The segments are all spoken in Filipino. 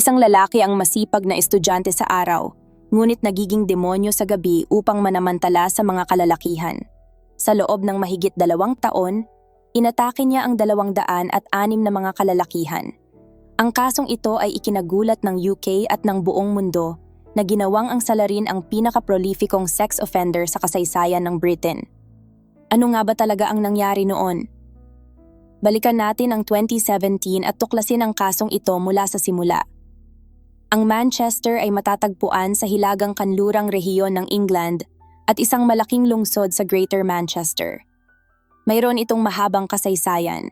Isang lalaki ang masipag na estudyante sa araw, ngunit nagiging demonyo sa gabi upang manamantala sa mga kalalakihan. Sa loob ng mahigit dalawang taon, inatake niya ang dalawang daan at anim na mga kalalakihan. Ang kasong ito ay ikinagulat ng UK at ng buong mundo na ginawang ang salarin ang pinaka-prolificong sex offender sa kasaysayan ng Britain. Ano nga ba talaga ang nangyari noon? Balikan natin ang 2017 at tuklasin ang kasong ito mula sa simula. Ang Manchester ay matatagpuan sa hilagang kanlurang rehiyon ng England at isang malaking lungsod sa Greater Manchester. Mayroon itong mahabang kasaysayan.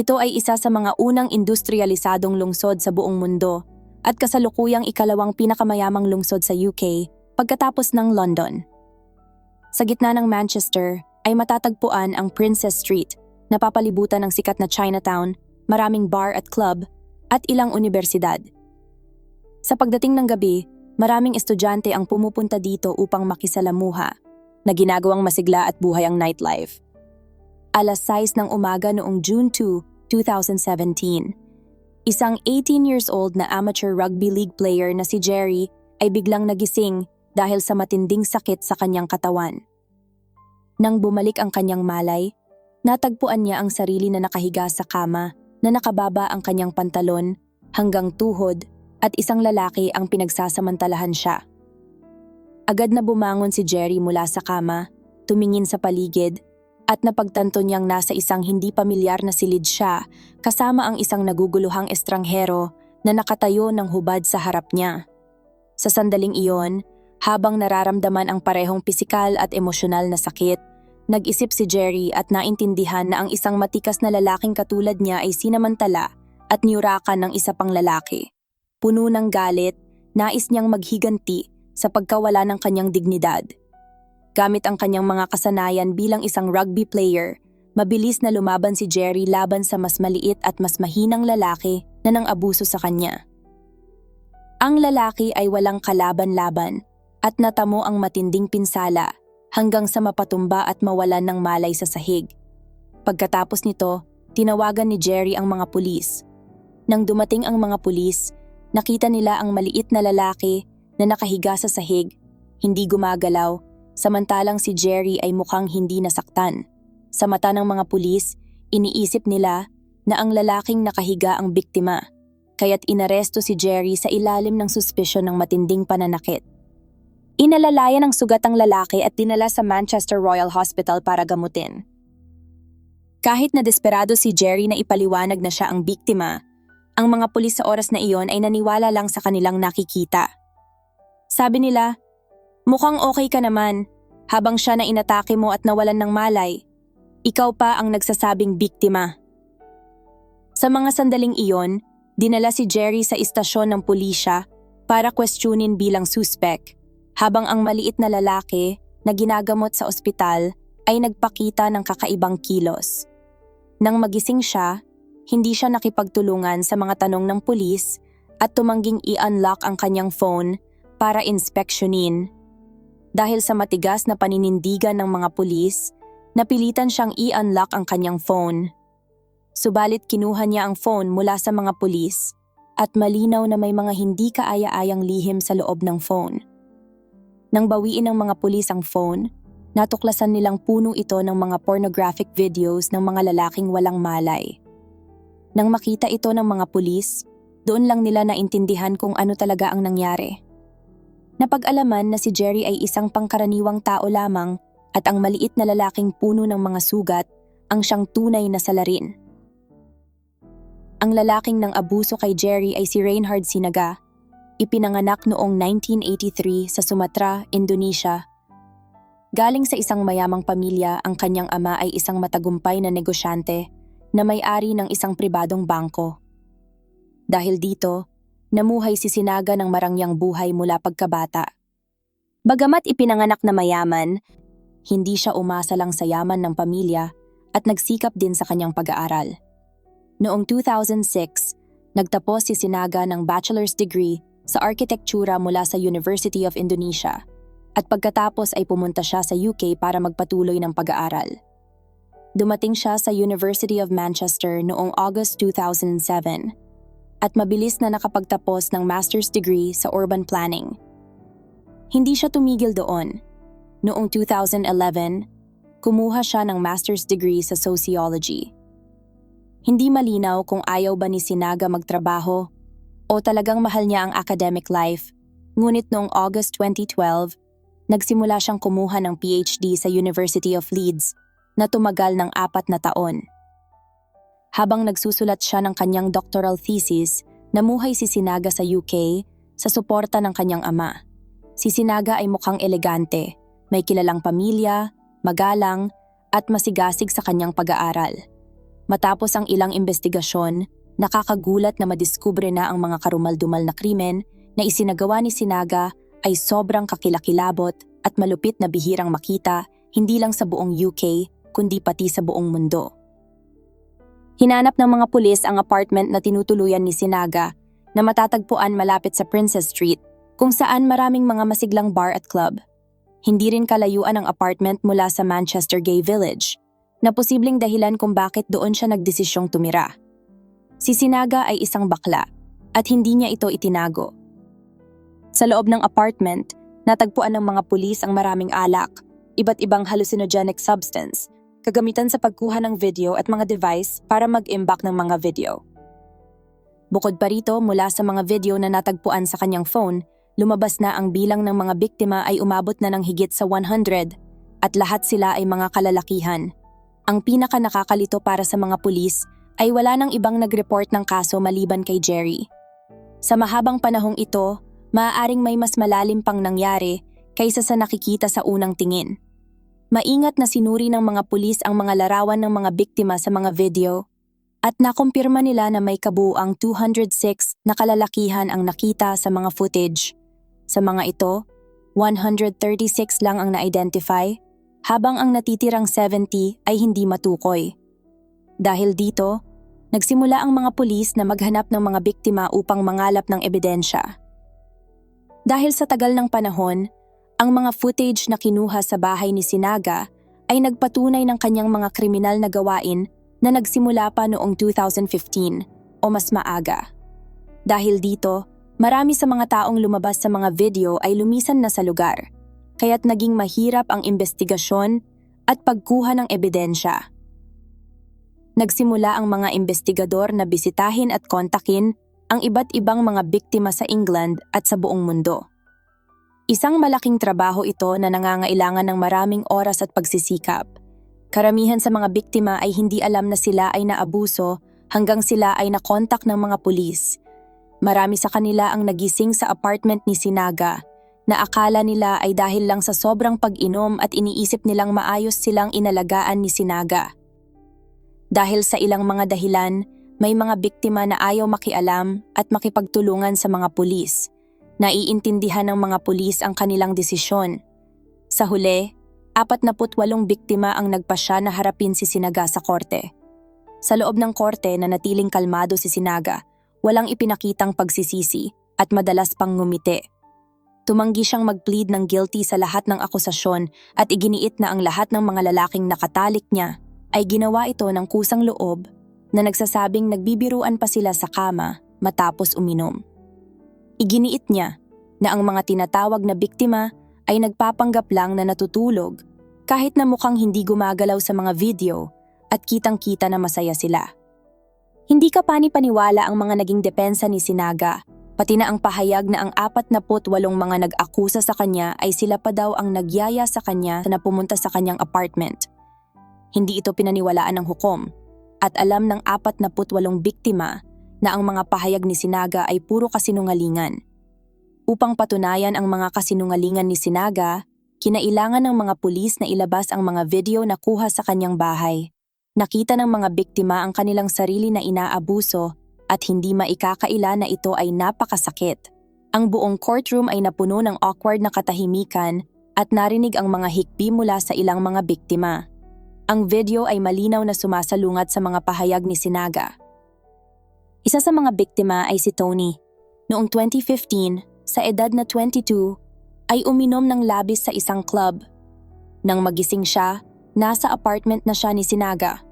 Ito ay isa sa mga unang industrialisadong lungsod sa buong mundo at kasalukuyang ikalawang pinakamayamang lungsod sa UK pagkatapos ng London. Sa gitna ng Manchester ay matatagpuan ang Princess Street, napapalibutan ng sikat na Chinatown, maraming bar at club, at ilang universidad. Sa pagdating ng gabi, maraming estudyante ang pumupunta dito upang makisalamuha, na ginagawang masigla at buhay ang nightlife. Alas 6 ng umaga noong June 2, 2017, isang 18 years old na amateur rugby league player na si Jerry ay biglang nagising dahil sa matinding sakit sa kanyang katawan. Nang bumalik ang kanyang malay, natagpuan niya ang sarili na nakahiga sa kama na nakababa ang kanyang pantalon hanggang tuhod at isang lalaki ang pinagsasamantalahan siya. Agad na bumangon si Jerry mula sa kama, tumingin sa paligid, at napagtanto niyang nasa isang hindi pamilyar na silid siya kasama ang isang naguguluhang estranghero na nakatayo ng hubad sa harap niya. Sa sandaling iyon, habang nararamdaman ang parehong pisikal at emosyonal na sakit, nag-isip si Jerry at naintindihan na ang isang matikas na lalaking katulad niya ay sinamantala at niyurakan ng isa pang lalaki. Puno ng galit, nais niyang maghiganti sa pagkawala ng kanyang dignidad. Gamit ang kanyang mga kasanayan bilang isang rugby player, mabilis na lumaban si Jerry laban sa mas maliit at mas mahinang lalaki na nang abuso sa kanya. Ang lalaki ay walang kalaban-laban at natamo ang matinding pinsala hanggang sa mapatumba at mawalan ng malay sa sahig. Pagkatapos nito, tinawagan ni Jerry ang mga pulis. Nang dumating ang mga pulis, nakita nila ang maliit na lalaki na nakahiga sa sahig, hindi gumagalaw, samantalang si Jerry ay mukhang hindi nasaktan. Sa mata ng mga pulis, iniisip nila na ang lalaking nakahiga ang biktima, kaya't inaresto si Jerry sa ilalim ng suspisyon ng matinding pananakit. Inalalayan ng sugat ang lalaki at dinala sa Manchester Royal Hospital para gamutin. Kahit na desperado si Jerry na ipaliwanag na siya ang biktima, ang mga pulis sa oras na iyon ay naniwala lang sa kanilang nakikita. Sabi nila, mukhang okay ka naman, habang siya na inatake mo at nawalan ng malay. Ikaw pa ang nagsasabing biktima. Sa mga sandaling iyon, dinala si Jerry sa istasyon ng pulisya para questionin bilang suspect habang ang maliit na lalaki na ginagamot sa ospital ay nagpakita ng kakaibang kilos. Nang magising siya, hindi siya nakipagtulungan sa mga tanong ng pulis at tumangging i-unlock ang kanyang phone para inspeksyonin. Dahil sa matigas na paninindigan ng mga pulis, napilitan siyang i-unlock ang kanyang phone. Subalit kinuha niya ang phone mula sa mga pulis at malinaw na may mga hindi kaaya-ayang lihim sa loob ng phone. Nang bawiin ng mga pulis ang phone, natuklasan nilang puno ito ng mga pornographic videos ng mga lalaking walang malay. Nang makita ito ng mga pulis, doon lang nila naintindihan kung ano talaga ang nangyari. Napag-alaman na si Jerry ay isang pangkaraniwang tao lamang at ang maliit na lalaking puno ng mga sugat ang siyang tunay na salarin. Ang lalaking ng abuso kay Jerry ay si Reinhard Sinaga, Ipinanganak noong 1983 sa Sumatra, Indonesia. Galing sa isang mayamang pamilya, ang kanyang ama ay isang matagumpay na negosyante na may-ari ng isang pribadong bangko. Dahil dito, namuhay si Sinaga ng marangyang buhay mula pagkabata. Bagamat ipinanganak na mayaman, hindi siya umasa lang sa yaman ng pamilya at nagsikap din sa kanyang pag-aaral. Noong 2006, nagtapos si Sinaga ng bachelor's degree sa arkitektura mula sa University of Indonesia at pagkatapos ay pumunta siya sa UK para magpatuloy ng pag-aaral. Dumating siya sa University of Manchester noong August 2007. at mabilis na nakapagtapos ng master's degree sa urban planning. Hindi siya tumigil doon. Noong 2011, kumuha siya ng master's degree sa sociology. Hindi malinaw kung ayaw ba ni Sinaga magtrabaho o talagang mahal niya ang academic life, ngunit noong August 2012, nagsimula siyang kumuha ng PhD sa University of Leeds na tumagal ng apat na taon. Habang nagsusulat siya ng kanyang doctoral thesis, namuhay si Sinaga sa UK sa suporta ng kanyang ama. Si Sinaga ay mukhang elegante, may kilalang pamilya, magalang, at masigasig sa kanyang pag-aaral. Matapos ang ilang investigasyon, nakakagulat na madiskubre na ang mga karumaldumal na krimen na isinagawa ni Sinaga ay sobrang kakilakilabot at malupit na bihirang makita hindi lang sa buong UK kundi pati sa buong mundo. Hinanap ng mga pulis ang apartment na tinutuluyan ni Sinaga na matatagpuan malapit sa Princess Street kung saan maraming mga masiglang bar at club. Hindi rin kalayuan ang apartment mula sa Manchester Gay Village na posibleng dahilan kung bakit doon siya nagdesisyong tumira. Si Sinaga ay isang bakla at hindi niya ito itinago. Sa loob ng apartment, natagpuan ng mga pulis ang maraming alak, iba't ibang hallucinogenic substance kagamitan sa pagkuha ng video at mga device para mag-imbak ng mga video. Bukod pa rito, mula sa mga video na natagpuan sa kanyang phone, lumabas na ang bilang ng mga biktima ay umabot na ng higit sa 100 at lahat sila ay mga kalalakihan. Ang pinaka nakakalito para sa mga pulis ay wala nang ibang nag-report ng kaso maliban kay Jerry. Sa mahabang panahong ito, maaaring may mas malalim pang nangyari kaysa sa nakikita sa unang tingin. Maingat na sinuri ng mga pulis ang mga larawan ng mga biktima sa mga video at nakumpirma nila na may kabuuang 206 na kalalakihan ang nakita sa mga footage. Sa mga ito, 136 lang ang na-identify habang ang natitirang 70 ay hindi matukoy. Dahil dito, nagsimula ang mga pulis na maghanap ng mga biktima upang mangalap ng ebidensya. Dahil sa tagal ng panahon, ang mga footage na kinuha sa bahay ni Sinaga ay nagpatunay ng kanyang mga kriminal na gawain na nagsimula pa noong 2015 o mas maaga. Dahil dito, marami sa mga taong lumabas sa mga video ay lumisan na sa lugar, kaya't naging mahirap ang investigasyon at pagkuha ng ebidensya. Nagsimula ang mga investigador na bisitahin at kontakin ang iba't ibang mga biktima sa England at sa buong mundo. Isang malaking trabaho ito na nangangailangan ng maraming oras at pagsisikap. Karamihan sa mga biktima ay hindi alam na sila ay naabuso hanggang sila ay nakontak ng mga pulis. Marami sa kanila ang nagising sa apartment ni Sinaga na akala nila ay dahil lang sa sobrang pag-inom at iniisip nilang maayos silang inalagaan ni Sinaga. Dahil sa ilang mga dahilan, may mga biktima na ayaw makialam at makipagtulungan sa mga pulis. Naiintindihan ng mga pulis ang kanilang desisyon. Sa huli, 48 biktima ang nagpasya na harapin si Sinaga sa korte. Sa loob ng korte na natiling kalmado si Sinaga, walang ipinakitang pagsisisi at madalas pang ngumiti. Tumanggi siyang mag-plead ng guilty sa lahat ng akusasyon at iginiit na ang lahat ng mga lalaking nakatalik niya ay ginawa ito ng kusang loob na nagsasabing nagbibiruan pa sila sa kama matapos uminom. Iginiit niya na ang mga tinatawag na biktima ay nagpapanggap lang na natutulog kahit na mukhang hindi gumagalaw sa mga video at kitang-kita na masaya sila. Hindi ka pani-paniwala ang mga naging depensa ni Sinaga, pati na ang pahayag na ang 48 mga nag-akusa sa kanya ay sila pa daw ang nagyaya sa kanya na pumunta sa kanyang apartment. Hindi ito pinaniwalaan ng hukom at alam ng 48 biktima na ang mga pahayag ni Sinaga ay puro kasinungalingan. Upang patunayan ang mga kasinungalingan ni Sinaga, kinailangan ng mga pulis na ilabas ang mga video na kuha sa kanyang bahay. Nakita ng mga biktima ang kanilang sarili na inaabuso at hindi maikakaila na ito ay napakasakit. Ang buong courtroom ay napuno ng awkward na katahimikan at narinig ang mga hikbi mula sa ilang mga biktima. Ang video ay malinaw na sumasalungat sa mga pahayag ni Sinaga. Isa sa mga biktima ay si Tony. Noong 2015, sa edad na 22, ay uminom ng labis sa isang club. Nang magising siya, nasa apartment na siya ni Sinaga.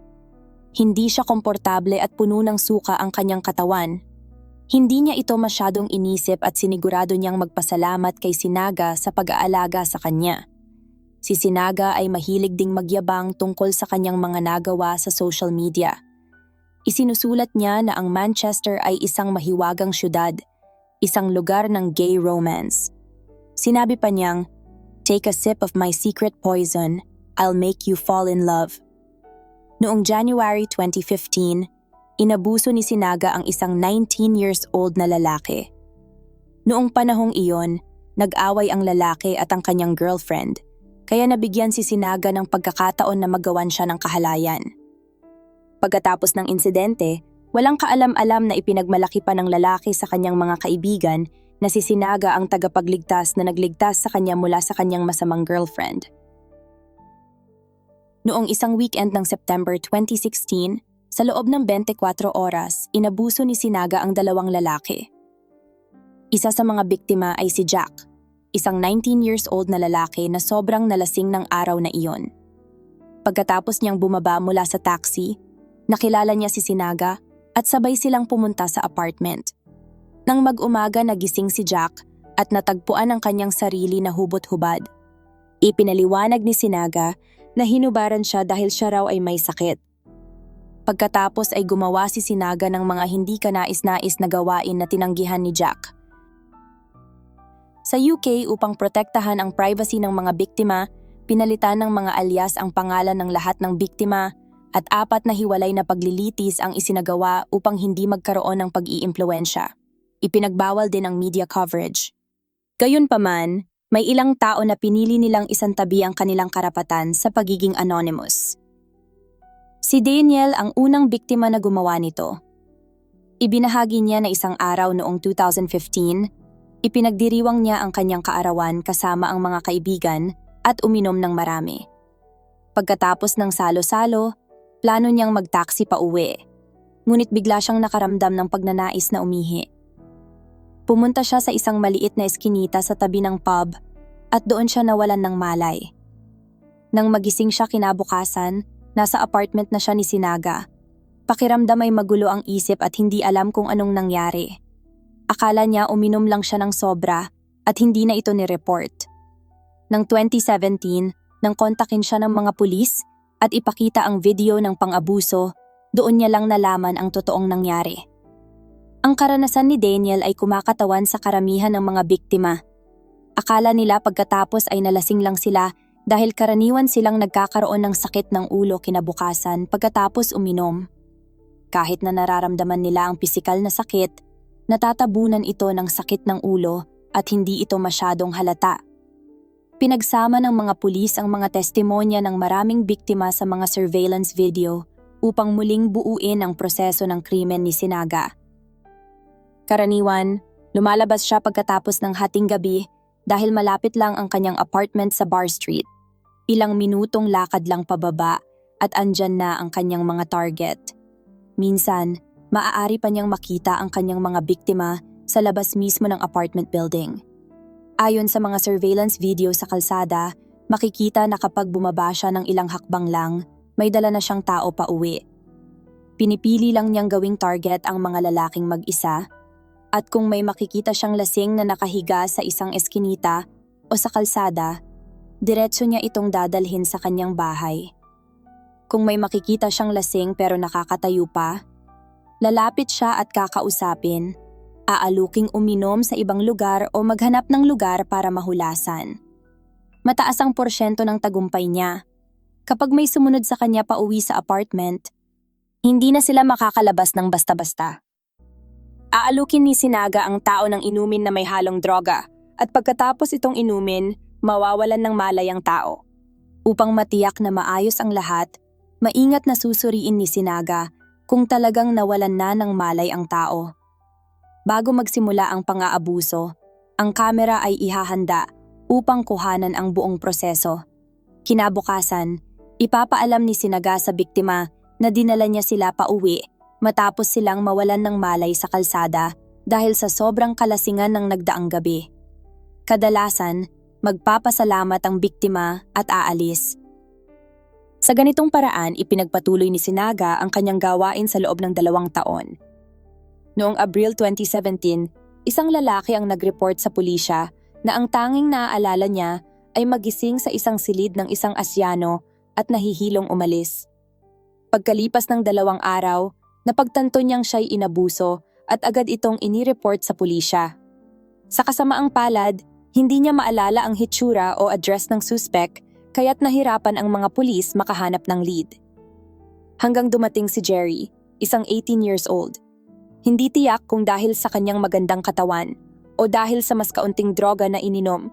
Hindi siya komportable at puno ng suka ang kanyang katawan. Hindi niya ito masyadong inisip at sinigurado niyang magpasalamat kay Sinaga sa pag-aalaga sa kanya. Si Sinaga ay mahilig ding magyabang tungkol sa kanyang mga nagawa sa social media. Isinusulat niya na ang Manchester ay isang mahiwagang syudad, isang lugar ng gay romance. Sinabi pa niyang, Take a sip of my secret poison, I'll make you fall in love. Noong January 2015, inabuso ni Sinaga ang isang 19 years old na lalaki. Noong panahong iyon, nag-away ang lalaki at ang kanyang girlfriend, kaya nabigyan si Sinaga ng pagkakataon na magawan siya ng kahalayan. Pagkatapos ng insidente, walang kaalam-alam na ipinagmalaki pa ng lalaki sa kanyang mga kaibigan na si Sinaga ang tagapagligtas na nagligtas sa kanya mula sa kanyang masamang girlfriend. Noong isang weekend ng September 2016, sa loob ng 24 oras, inabuso ni Sinaga ang dalawang lalaki. Isa sa mga biktima ay si Jack, isang 19 years old na lalaki na sobrang nalasing ng araw na iyon. Pagkatapos niyang bumaba mula sa taxi, Nakilala niya si Sinaga at sabay silang pumunta sa apartment. Nang mag-umaga nagising si Jack at natagpuan ang kanyang sarili na hubot-hubad. Ipinaliwanag ni Sinaga na hinubaran siya dahil siya raw ay may sakit. Pagkatapos ay gumawa si Sinaga ng mga hindi kanais-nais na gawain na tinanggihan ni Jack. Sa UK upang protektahan ang privacy ng mga biktima, pinalitan ng mga alias ang pangalan ng lahat ng biktima at apat na hiwalay na paglilitis ang isinagawa upang hindi magkaroon ng pag-iimpluensya. Ipinagbawal din ang media coverage. Gayunpaman, may ilang tao na pinili nilang isantabi ang kanilang karapatan sa pagiging anonymous. Si Daniel ang unang biktima na gumawa nito. Ibinahagi niya na isang araw noong 2015, ipinagdiriwang niya ang kanyang kaarawan kasama ang mga kaibigan at uminom ng marami. Pagkatapos ng salo-salo, Plano niyang mag-taxi pa uwi. Ngunit bigla siyang nakaramdam ng pagnanais na umihi. Pumunta siya sa isang maliit na eskinita sa tabi ng pub at doon siya nawalan ng malay. Nang magising siya kinabukasan, nasa apartment na siya ni Sinaga. Pakiramdam ay magulo ang isip at hindi alam kung anong nangyari. Akala niya uminom lang siya ng sobra at hindi na ito ni-report. Nang 2017, nang kontakin siya ng mga pulis, at ipakita ang video ng pang-abuso, doon niya lang nalaman ang totoong nangyari. Ang karanasan ni Daniel ay kumakatawan sa karamihan ng mga biktima. Akala nila pagkatapos ay nalasing lang sila dahil karaniwan silang nagkakaroon ng sakit ng ulo kinabukasan pagkatapos uminom. Kahit na nararamdaman nila ang pisikal na sakit, natatabunan ito ng sakit ng ulo at hindi ito masyadong halata. Pinagsama ng mga pulis ang mga testimonya ng maraming biktima sa mga surveillance video upang muling buuin ang proseso ng krimen ni Sinaga. Karaniwan, lumalabas siya pagkatapos ng hating gabi dahil malapit lang ang kanyang apartment sa Bar Street. Ilang minutong lakad lang pababa at andyan na ang kanyang mga target. Minsan, maaari pa niyang makita ang kanyang mga biktima sa labas mismo ng apartment building. Ayon sa mga surveillance video sa kalsada, makikita na kapag bumaba siya ng ilang hakbang lang, may dala na siyang tao pa uwi. Pinipili lang niyang gawing target ang mga lalaking mag-isa at kung may makikita siyang lasing na nakahiga sa isang eskinita o sa kalsada, diretso niya itong dadalhin sa kanyang bahay. Kung may makikita siyang lasing pero nakakatayo pa, lalapit siya at kakausapin aaluking uminom sa ibang lugar o maghanap ng lugar para mahulasan. Mataas ang porsyento ng tagumpay niya. Kapag may sumunod sa kanya pa uwi sa apartment, hindi na sila makakalabas ng basta-basta. Aalukin ni Sinaga ang tao ng inumin na may halong droga at pagkatapos itong inumin, mawawalan ng malay ang tao. Upang matiyak na maayos ang lahat, maingat na susuriin ni Sinaga kung talagang nawalan na ng malay ang tao. Bago magsimula ang pang-aabuso, ang kamera ay ihahanda upang kuhanan ang buong proseso. Kinabukasan, ipapaalam ni Sinaga sa biktima na dinala niya sila pa uwi matapos silang mawalan ng malay sa kalsada dahil sa sobrang kalasingan ng nagdaang gabi. Kadalasan, magpapasalamat ang biktima at aalis. Sa ganitong paraan, ipinagpatuloy ni Sinaga ang kanyang gawain sa loob ng dalawang taon. Noong Abril 2017, isang lalaki ang nag-report sa pulisya na ang tanging naaalala niya ay magising sa isang silid ng isang asyano at nahihilong umalis. Pagkalipas ng dalawang araw, napagtanto niyang siya'y inabuso at agad itong inireport sa pulisya. Sa kasamaang palad, hindi niya maalala ang hitsura o address ng suspect kaya't nahirapan ang mga pulis makahanap ng lead. Hanggang dumating si Jerry, isang 18 years old. Hindi tiyak kung dahil sa kanyang magandang katawan o dahil sa mas kaunting droga na ininom,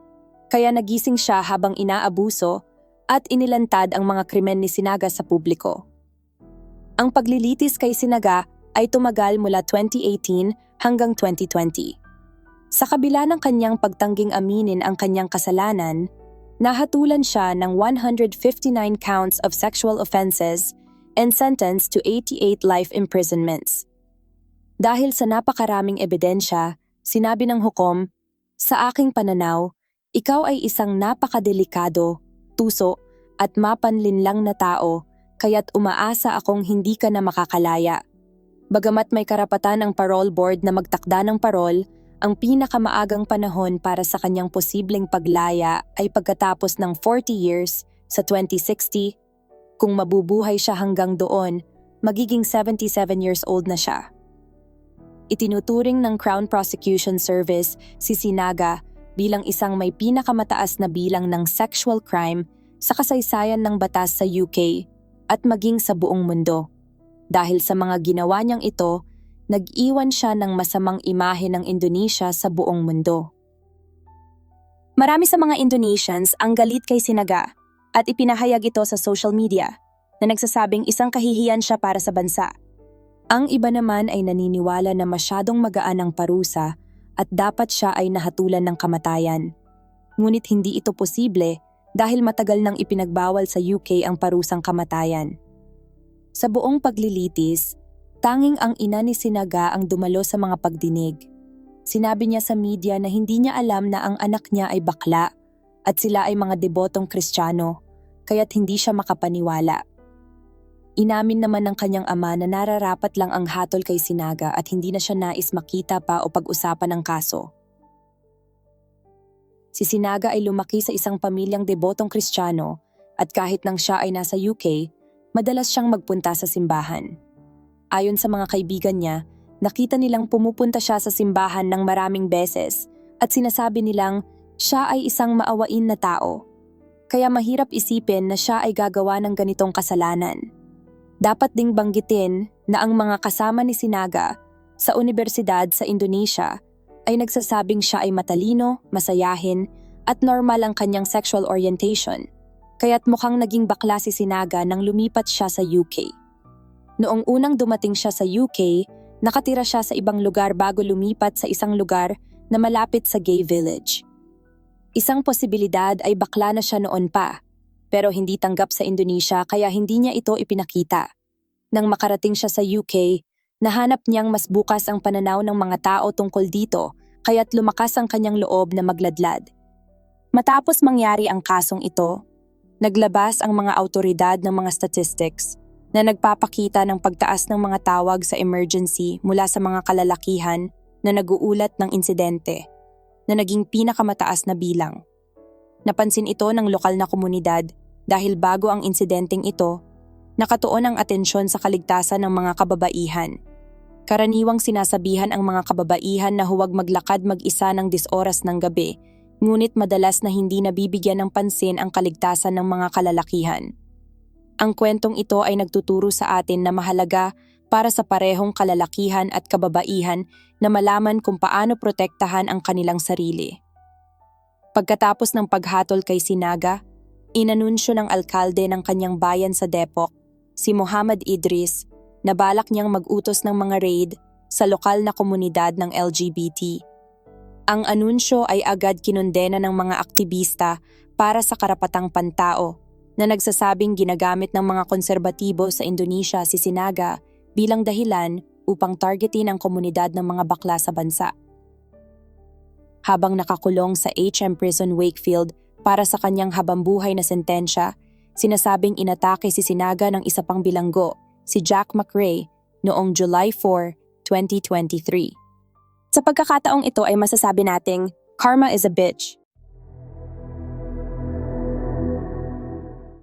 kaya nagising siya habang inaabuso at inilantad ang mga krimen ni Sinaga sa publiko. Ang paglilitis kay Sinaga ay tumagal mula 2018 hanggang 2020. Sa kabila ng kanyang pagtangging aminin ang kanyang kasalanan, nahatulan siya ng 159 counts of sexual offenses and sentenced to 88 life imprisonments. Dahil sa napakaraming ebidensya, sinabi ng hukom, sa aking pananaw, ikaw ay isang napakadelikado, tuso at mapanlinlang na tao, kaya't umaasa akong hindi ka na makakalaya. Bagamat may karapatan ang parole board na magtakda ng parol, ang pinakamaagang panahon para sa kanyang posibleng paglaya ay pagkatapos ng 40 years sa 2060. Kung mabubuhay siya hanggang doon, magiging 77 years old na siya. Itinuturing ng Crown Prosecution Service si Sinaga bilang isang may pinakamataas na bilang ng sexual crime sa kasaysayan ng batas sa UK at maging sa buong mundo. Dahil sa mga ginawa niyang ito, nag-iwan siya ng masamang imahe ng Indonesia sa buong mundo. Marami sa mga Indonesians ang galit kay Sinaga at ipinahayag ito sa social media na nagsasabing isang kahihiyan siya para sa bansa. Ang iba naman ay naniniwala na masyadong magaan ang parusa at dapat siya ay nahatulan ng kamatayan. Ngunit hindi ito posible dahil matagal nang ipinagbawal sa UK ang parusang kamatayan. Sa buong paglilitis, tanging ang ina ni Sinaga ang dumalo sa mga pagdinig. Sinabi niya sa media na hindi niya alam na ang anak niya ay bakla at sila ay mga debotong kristyano, kaya't hindi siya makapaniwala. Inamin naman ng kanyang ama na nararapat lang ang hatol kay Sinaga at hindi na siya nais makita pa o pag-usapan ang kaso. Si Sinaga ay lumaki sa isang pamilyang debotong kristyano at kahit nang siya ay nasa UK, madalas siyang magpunta sa simbahan. Ayon sa mga kaibigan niya, nakita nilang pumupunta siya sa simbahan ng maraming beses at sinasabi nilang siya ay isang maawain na tao. Kaya mahirap isipin na siya ay gagawa ng ganitong kasalanan. Dapat ding banggitin na ang mga kasama ni Sinaga sa universidad sa Indonesia ay nagsasabing siya ay matalino, masayahin, at normal ang kanyang sexual orientation, kaya't mukhang naging bakla si Sinaga nang lumipat siya sa UK. Noong unang dumating siya sa UK, nakatira siya sa ibang lugar bago lumipat sa isang lugar na malapit sa gay village. Isang posibilidad ay bakla na siya noon pa, pero hindi tanggap sa Indonesia kaya hindi niya ito ipinakita. Nang makarating siya sa UK, nahanap niyang mas bukas ang pananaw ng mga tao tungkol dito kaya't lumakas ang kanyang loob na magladlad. Matapos mangyari ang kasong ito, naglabas ang mga autoridad ng mga statistics na nagpapakita ng pagtaas ng mga tawag sa emergency mula sa mga kalalakihan na naguulat ng insidente na naging pinakamataas na bilang. Napansin ito ng lokal na komunidad dahil bago ang insidenteng ito, nakatuon ang atensyon sa kaligtasan ng mga kababaihan. Karaniwang sinasabihan ang mga kababaihan na huwag maglakad mag-isa ng disoras ng gabi, ngunit madalas na hindi nabibigyan ng pansin ang kaligtasan ng mga kalalakihan. Ang kwentong ito ay nagtuturo sa atin na mahalaga para sa parehong kalalakihan at kababaihan na malaman kung paano protektahan ang kanilang sarili. Pagkatapos ng paghatol kay Sinaga, Inanunsyo ng alkalde ng kanyang bayan sa Depok, si Muhammad Idris, na balak niyang mag-utos ng mga raid sa lokal na komunidad ng LGBT. Ang anunsyo ay agad kinondena ng mga aktivista para sa karapatang pantao na nagsasabing ginagamit ng mga konserbatibo sa Indonesia si Sinaga bilang dahilan upang targetin ang komunidad ng mga bakla sa bansa. Habang nakakulong sa HM Prison Wakefield para sa kanyang habambuhay na sentensya, sinasabing inatake si Sinaga ng isa pang bilanggo, si Jack McRae, noong July 4, 2023. Sa pagkakataong ito ay masasabi nating, karma is a bitch.